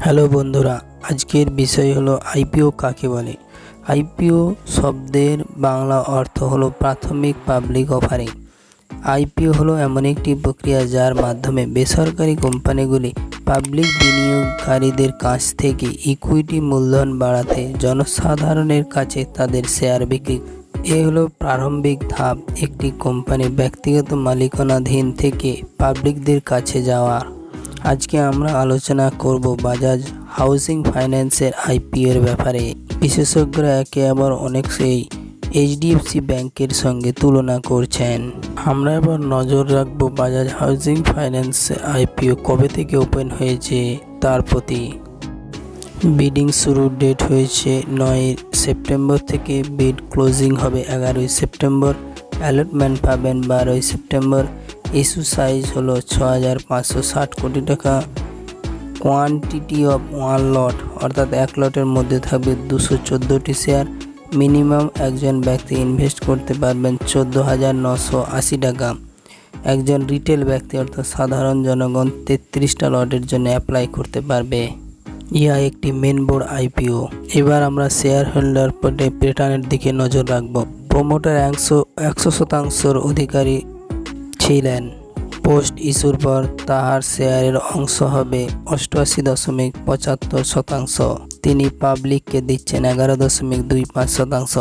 Hello বন্ধুরা, আজকের বিষয় হলো আইপিও কাকে বলে? আইপিও শব্দের বাংলা অর্থ হলো প্রাথমিক পাবলিক অফারিং আইপিও হলো এমন একটি প্রক্রিয়া যার মাধ্যমে বেসরকারি কোম্পানিগুলি পাবলিক বিনিয়োগকারীদের কাছ থেকে ইকুইটি মূলধন বাড়াতে জনসাধারণের কাছে তাদের শেয়ার বিক্রি। এ হলো প্রারম্ভিক ধাপ একটি কোম্পানি ব্যক্তিগত মালিকানাধীন থেকে পাবলিকদের কাছে যাওয়ার। আজকে আমরা আলোচনা করব বাজাজ হাউজিং ফাইন্যান্সের আইপিও এর ব্যাপারে। বিশেষজ্ঞরা একে আবার অনেক সেই এইচডিএফসি ব্যাংকের সঙ্গে তুলনা করছেন। আমরা এবার নজর রাখব বাজাজ হাউজিং ফাইন্যান্স আইপিও কবে থেকে ওপেন হয়েছে, তার প্রতি। বিডিং শুরুর ডেট হয়েছে নয় সেপ্টেম্বর থেকে বিড ক্লোজিং হবে এগারোই সেপ্টেম্বর। অ্যালটমেন্ট পাবেন বারোই সেপ্টেম্বর। ইস্যু সাইজ হলো ছ হাজার পাঁচশো ষাট কোটি টাকা। কোয়ান্টিটি অফ ওয়ান লট অর্থাৎ এক লটের মধ্যে থাকবে দুশো চোদ্দোটি শেয়ার মিনিমাম একজন ব্যক্তি ইনভেস্ট করতে পারবেন চোদ্দ হাজার নশো আশি টাকা। একজন রিটেল ব্যক্তি, অর্থাৎ সাধারণ জনগণ, তেত্রিশটা লটের জন্য অ্যাপ্লাই করতে পারবে। ইহা একটি মেন বোর্ড আইপিও এবার আমরা শেয়ার হোল্ডার প্যাটার্নের দিকে নজর রাখব। প্রোমোটার একশো একশো শতাংশর অধিকারী ছিলেন। পোস্ট ইস্যুর পর তাহার শেয়ারের অংশ হবে অষ্টআশি দশমিক পঁচাত্তর শতাংশ। তিনি পাবলিককে দিচ্ছেন এগারো দশমিক দুই পাঁচ শতাংশ।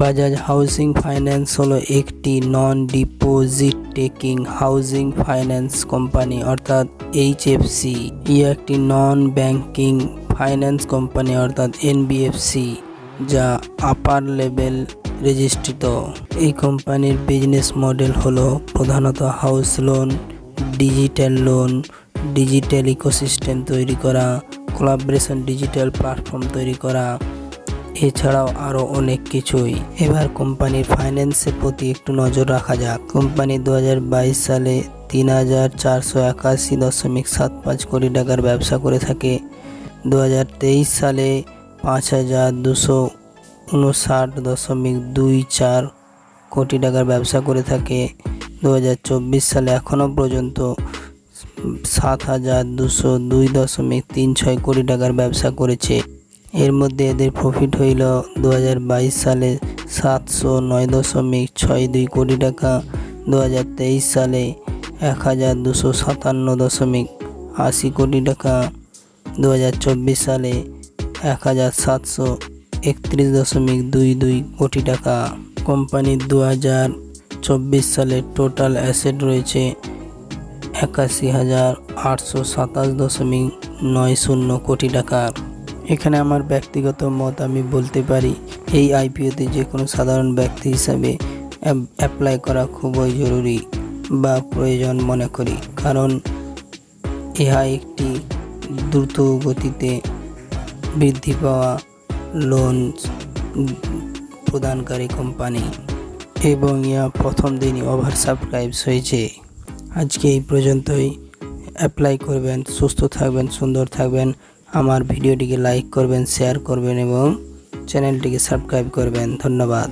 বাজাজ হাউজিং ফাইন্যান্স হলো একটি non deposit taking housing finance company, অর্থাৎ এইচএফসি ই একটি নন ব্যাংকিং ফাইন্যান্স কোম্পানি, অর্থাৎ এনবিএফসি যা আপার লেভেল রেজিস্ট্রিত এই কোম্পানির বিজনেস মডেল হলো প্রধানত house loan digital loan digital ecosystem তৈরি করা কোলাবরেশন ডিজিটাল প্ল্যাটফর্ম তৈরি করা, এছাড়াও আরও অনেক কিছুই। এবার কোম্পানির ফাইন্যান্সের প্রতি একটু নজর রাখা যাক। কোম্পানি দু হাজার বাইশ সালে তিন হাজার চারশো একাশি দশমিক সাত পাঁচ কোটি টাকার ব্যবসা করে থাকে। দু হাজার তেইশ সালে পাঁচ হাজার দুশো উনষাট দশমিক দুই চার কোটি টাকার ব্যবসা করে থাকে। দু হাজার চব্বিশ সালে এখনও পর্যন্ত সাত হাজার দুশো দুই দশমিক তিন ছয় কোটি টাকার ব্যবসা করেছে। এর মধ্যে এদের প্রফিট হইল দু হাজার বাইশ সালে সাতশো নয় দশমিক ছয় দুই কোটি টাকা। দু হাজার তেইশ সালে এক হাজার দুশো সাতান্ন দশমিক আশি কোটি টাকা। দু হাজার চব্বিশ সালে এক হাজার সাতশো একত্রিশ দশমিক দুই দুই কোটি টাকা। কোম্পানির দু হাজার চব্বিশ সালে টোটাল অ্যাসেট রয়েছে একাশি হাজার আটশো সাতাশ দশমিক নয় শূন্য কোটি টাকার এখানে আমার ব্যক্তিগত মত আমি বলতে পারি, এই আইপিওতে যে কোনো সাধারণ ব্যক্তি হিসাবে অ্যাপ্লাই করা খুবই জরুরি বা প্রয়োজন মনে করি, কারণ ইহা একটি দ্রুত গতিতে বৃদ্ধি পাওয়া লোন প্রদানকারী কোম্পানি এবং ইয়া প্রথম দিনই ওভার সাবস্ক্রাইবস হয়েছে। আজকে এই পর্যন্তই। অ্যাপ্লাই করবেন, সুস্থ থাকবেন, সুন্দর থাকবেন। আমার ভিডিওটিকে লাইক করবেন শেয়ার করবেন এবং চ্যানেলটিকে সাবস্ক্রাইব করবেন। ধন্যবাদ।